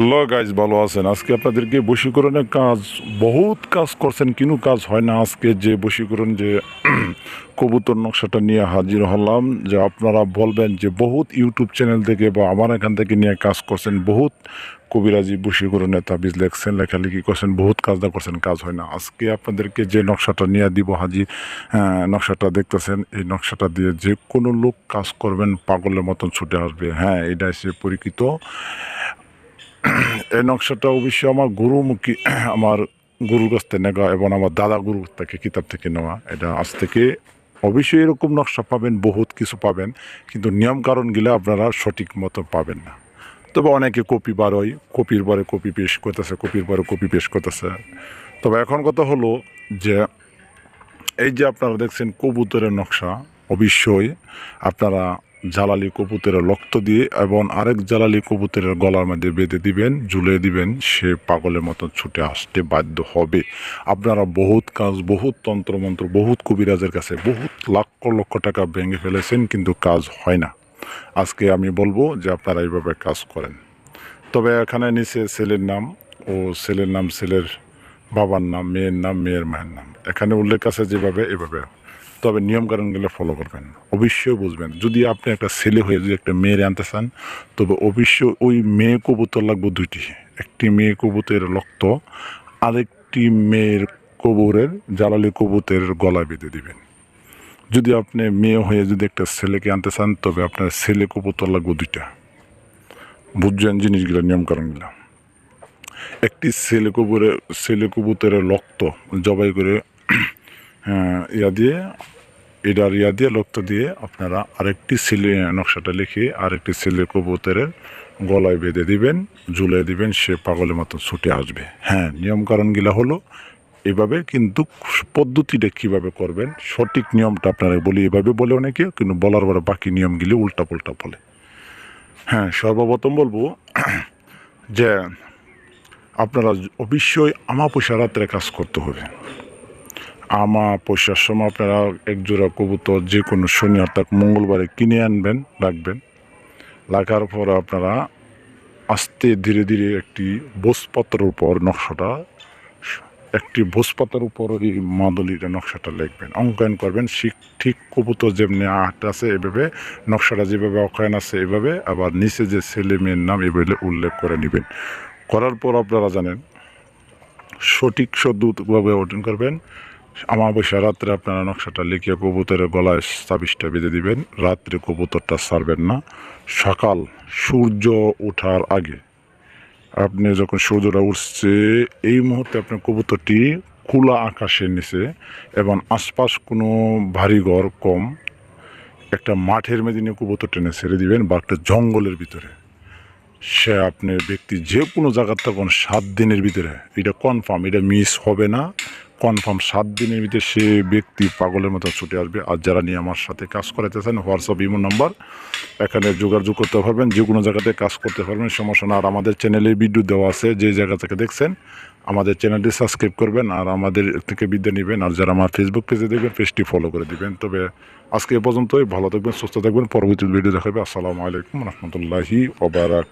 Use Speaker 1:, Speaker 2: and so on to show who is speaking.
Speaker 1: Hello guys ভালো আছেন। আজকে আপনাদেরকে বশীকরণের কাজ বহুত কাজ করছেন কিন্তু কাজ হয় না আজকে যে বশীকরণ যে কবুতর নকশাটা নিয়ে হাজির হলাম যে আপনারা বলবেন যে বহুত ইউটিউব চ্যানেল থেকে বা আমার এখান থেকে নিয়ে কাজ করছেন বহুত কবিরাজি বশীকরণে তাবিজ লেখছেন লেখালেখি করছেন বহুত কাজটা করছেন কাজ হয় না। আজকে আপনাদেরকে যে নকশাটা নিয়ে দিব হাজির হ্যাঁ, নকশাটা দেখতেছেন এই নকশাটা দিয়ে যে কোনো লোক কাজ করবেন পাগলের মতন ছুটে আসবে। হ্যাঁ এটা সে পরিচিত এই নকশাটা অবশ্যই আমার গুরুমুখী, আমার গুরুর কাছ থেকে নেওয়া এবং আমার দাদা গুরু থেকে, কিতাব থেকে নেওয়া। এটা আজ থেকে অবশ্যই এরকম নকশা পাবেন, বহুত কিছু পাবেন, কিন্তু নিয়ম কারণ গেলে আপনারা সঠিক মতো পাবেন না। তবে অনেকে কপি বারোয় কপির পরে কপি পেশ করতেছে, কপির পরে কপি পেশ করতেছে। তবে এখন কথা হলো যে, এই যে আপনারা দেখছেন কবুতরের নকশা, অবশ্যই আপনারা জ্বালালি কবুতরের রক্ত দিয়ে এবং আরেক জ্বালালি কবুতরের গলার মধ্যে বেঁধে দিবেন ঝুলে দিবেন, সে পাগলের মতো ছুটে আসতে বাধ্য হবে। আপনারা বহুত কাজ, বহুত তন্ত্রমন্ত্র, বহুত কবিরাজের কাছে বহুত লক্ষ লক্ষ টাকা ভেঙে ফেলেছেন, কিন্তু কাজ হয় না। আজকে আমি বলব যে আপনারা এইভাবে কাজ করেন। তবে এখানে নিচে ছেলের নাম ও ছেলের নাম, ছেলের বাবার নাম, মেয়ের নাম, মেয়ের মায়ের নাম। এখানে উল্লেখ আছে যেভাবে, এভাবে। তবে নিয়মকানুনগুলো ফলো করবেন। অবশ্যই বুঝবেন। যদি আপনি একটা ছেলে হয়ে যদি একটা মেয়ের আনতে চান, তবে অবশ্যই ওই মেয়ে কবুতর লাগবে দুইটি। একটি মেয়ে কবুতরের রক্ত, আরেকটি মেয়ের কবুরের জ্বালালি কবুতরের গলায় বেঁধে দিবেন। যদি আপনি মেয়ে হয়ে যদি একটা ছেলেকে আনতে চান, তবে আপনার ছেলে কবুতর লাগবে দুইটা। বুঝছেন জিনিসগুলো, নিয়মকানুনগুলো? একটি ছেলে কবুরের ছেলে কবুতরের রক্ত জবাই করে ইয়া দিয়ে এটার ইয়া দিয়ে রক্ত দিয়ে আপনারা আরেকটি সিলে, নকশাটা লিখে আরেকটি ছেলে কবুতরের গলায় বেঁধে দিবেন, ঝুলে দিবেন, সে পাগলের মতো ছুটে আসবে। হ্যাঁ নিয়মকানুনগুলো হলো এভাবে, কিন্তু পদ্ধতিটা কীভাবে করবেন, সঠিক নিয়মটা আপনারা বলি এভাবে বলে অনেকে, কিন্তু বলার পরে বাকি নিয়মগুলি উল্টা পুল্টা বলে। হ্যাঁ সর্বপ্রথম বলব যে আপনারা অবশ্যই আমা পয়সা রাত্রে কাজ করতে হবে। আমা পয়সার সময় আপনারা এক জোড়া কবুতর যে কোনো শনি অর্থাৎ মঙ্গলবারে কিনে আনবেন, রাখবেন। রাখার পর আপনারা আস্তে ধীরে ধীরে একটি ভোজপত্রের উপর নকশাটা, একটি ভোজপাতার উপর এই মাদলির নকশাটা লিখবেন। অঙ্কন করবেন, ঠিক ঠিক কবুতর যেমনি আট আছে, এভাবে নকশাটা যেভাবে অঙ্কন আছে, এভাবে আবার নিচে যে ছেলে মেয়ের নাম, এভাবে উল্লেখ করে নেবেন। করার পর আপনারা জানেন, সঠিক সদ্যভাবে অর্জন করবেন আমাবস্যা রাত্রে আপনারা নকশাটা লিখে কবুতরের গলায় তাবিজটা বেঁধে দিবেন। রাত্রে কবুতরটা ছাড়বেন না। সকাল সূর্য ওঠার আগে আপনি যখন সূর্যটা উঠছে, এই মুহূর্তে আপনার কবুতরটি খোলা আকাশের নিচে এবং আশপাশ কোনো ভারী ঘর কম একটা মাঠের নিয়ে কবুতর টেনে ছেড়ে দিবেন বা একটা জঙ্গলের ভিতরে। সে আপনার ব্যক্তি যে কোনো জায়গার তখন সাত দিনের ভিতরে, এটা কনফার্ম এটা মিস হবে না। কনফার্ম সাত দিনের ভিতরে সে ব্যক্তি পাগলের মতো ছুটে আসবে। আর যারা নিয়ে আমার সাথে কাজ করাতে চান হোয়াটসঅ্যাপ ইমো নাম্বার, এখানে যোগাযোগ করতে পারবেন, যে কোনো জায়গাতে কাজ করতে পারবেন, সমস্যা না আর আমাদের চ্যানেলে ভিডিও দেওয়া আছে, যে জায়গা থেকে দেখছেন, আমাদের চ্যানেলটি সাবস্ক্রাইব করবেন আর আমাদের থেকে বিদ্যা নেবেন। আর যারা আমার ফেসবুক পেজে দেখবেন পেজটি ফলো করে দিবেন। তবে আজকে এ পর্যন্তই, ভালো থাকবেন, সুস্থ থাকবেন। পরবর্তী ভিডিও দেখাবে। আসসালামু আলাইকুম রহমতুল্লাহি ওবারাকাত